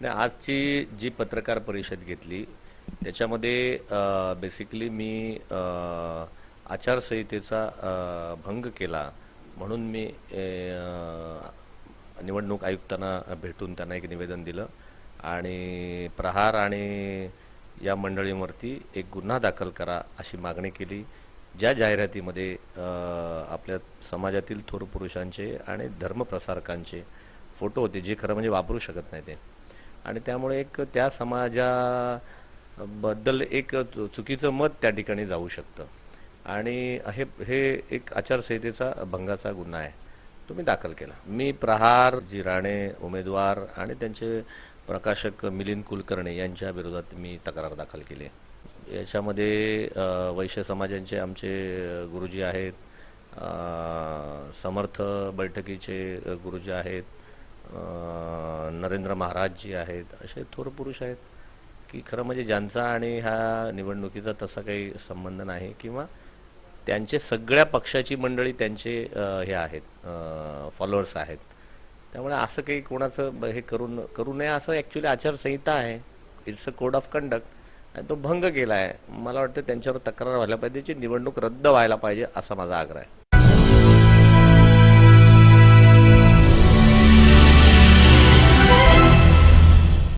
नाही आजची जी पत्रकार परिषद घेतली त्याच्यामध्ये बेसिकली मी आचारसंहितेचा भंग केला म्हणून मी निवडणूक आयुक्तांना भेटून त्यांना एक निवेदन दिलं आणि प्रहार आणि या मंडळींवरती एक गुन्हा दाखल करा अशी मागणी केली ज्या जाहिरातीमध्ये आपल्या समाजातील थोर पुरुषांचे आणि धर्मप्रसारकांचे फोटो होते जे खरं म्हणजे वापरू शकत नाही ते. आणि त्यामुळे एक त्या समाजाबद्दल एक चु- चुकीचं मत त्या ठिकाणी जाऊ शकतं. आणि हे हे एक आचारसंहितेचा भंगाचा गुन्हा आहे. तो मी दाखल केला. मी प्रहार जिराणे उमेदवार आणि त्यांचे प्रकाशक मिलिंद कुलकर्णी यांच्या विरोधात मी तक्रार दाखल केली. आहे. याच्यामध्ये वैश्य समाजांचे आमचे गुरुजी आहेत समर्थ बैठकीचे गुरुजी आहेत नरेंद्र महाराज जी आहेत असे थोर पुरुष आहेत की खरं म्हणजे ज्यांचा आणि ह्या निवडणुकीचा तसा काही संबंध नाही किंवा त्यांचे सगळ्या पक्षाची मंडळी त्यांचे हे आहेत फॉलोअर्स आहेत. त्यामुळे असं काही कोणाचं ब- हे करून करू नये असं ॲक्च्युली आचारसंहिता आहे. It's a code of conduct आणि तो भंग केला आहे मला वाटतं त्यांच्यावर तक्रार व्हायला पाहिजे त्याची निवडणूक रद्द व्हायला पाहिजे असा माझा आग्रह आहे.